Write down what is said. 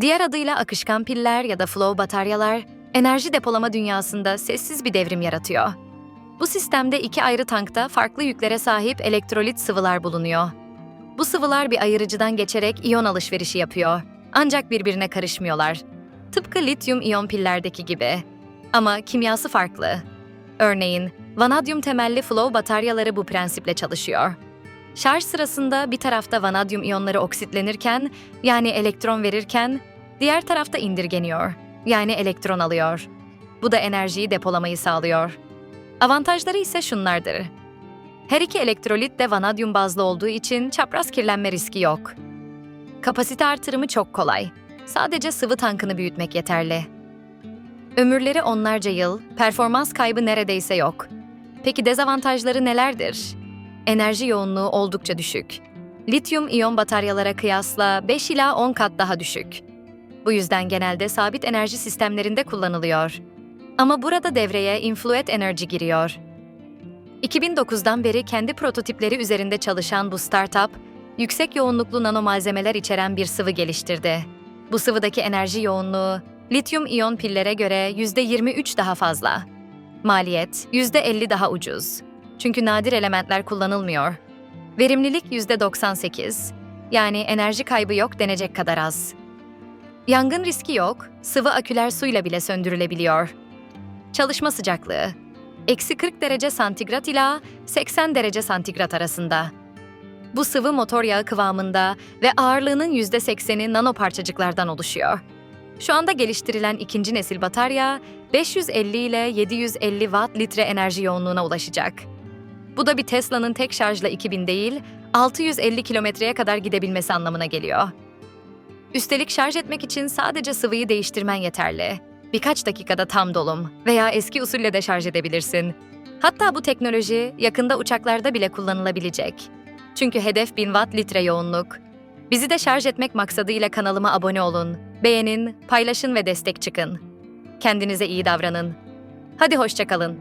Diğer adıyla akışkan piller ya da flow bataryalar, enerji depolama dünyasında sessiz bir devrim yaratıyor. Bu sistemde iki ayrı tankta farklı yüklere sahip elektrolit sıvılar bulunuyor. Bu sıvılar bir ayırıcıdan geçerek iyon alışverişi yapıyor. Ancak birbirine karışmıyorlar. Tıpkı lityum iyon pillerdeki gibi. Ama kimyası farklı. Örneğin, vanadyum temelli flow bataryaları bu prensiple çalışıyor. Şarj sırasında bir tarafta vanadyum iyonları oksitlenirken, yani elektron verirken, diğer tarafta indirgeniyor, yani elektron alıyor. Bu da enerjiyi depolamayı sağlıyor. Avantajları ise şunlardır. Her iki elektrolit de vanadyum bazlı olduğu için çapraz kirlenme riski yok. Kapasite artırımı çok kolay. Sadece sıvı tankını büyütmek yeterli. Ömürleri onlarca yıl, performans kaybı neredeyse yok. Peki dezavantajları nelerdir? Enerji yoğunluğu oldukça düşük. Lityum iyon bataryalara kıyasla 5 ila 10 kat daha düşük. Bu yüzden genelde sabit enerji sistemlerinde kullanılıyor. Ama burada devreye Influent Energy giriyor. 2009'dan beri kendi prototipleri üzerinde çalışan bu startup, yüksek yoğunluklu nanomalzemeler içeren bir sıvı geliştirdi. Bu sıvıdaki enerji yoğunluğu, lityum iyon pillere göre %23 daha fazla. Maliyet, %50 daha ucuz. Çünkü nadir elementler kullanılmıyor. Verimlilik %98, yani enerji kaybı yok denecek kadar az. Yangın riski yok, sıvı aküler suyla bile söndürülebiliyor. Çalışma sıcaklığı, eksi 40 derece santigrat ila 80 derece santigrat arasında. Bu sıvı motor yağı kıvamında ve ağırlığının %80'i nano parçacıklardan oluşuyor. Şu anda geliştirilen ikinci nesil batarya 550 ile 750 watt litre enerji yoğunluğuna ulaşacak. Bu da bir Tesla'nın tek şarjla 2000 değil, 650 kilometreye kadar gidebilmesi anlamına geliyor. Üstelik şarj etmek için sadece sıvıyı değiştirmen yeterli. Birkaç dakikada tam dolum veya eski usulle de şarj edebilirsin. Hatta bu teknoloji yakında uçaklarda bile kullanılabilecek. Çünkü hedef 1000 watt litre yoğunluk. Bizi de şarj etmek maksadıyla kanalıma abone olun, beğenin, paylaşın ve destek çıkın. Kendinize iyi davranın. Hadi hoşçakalın.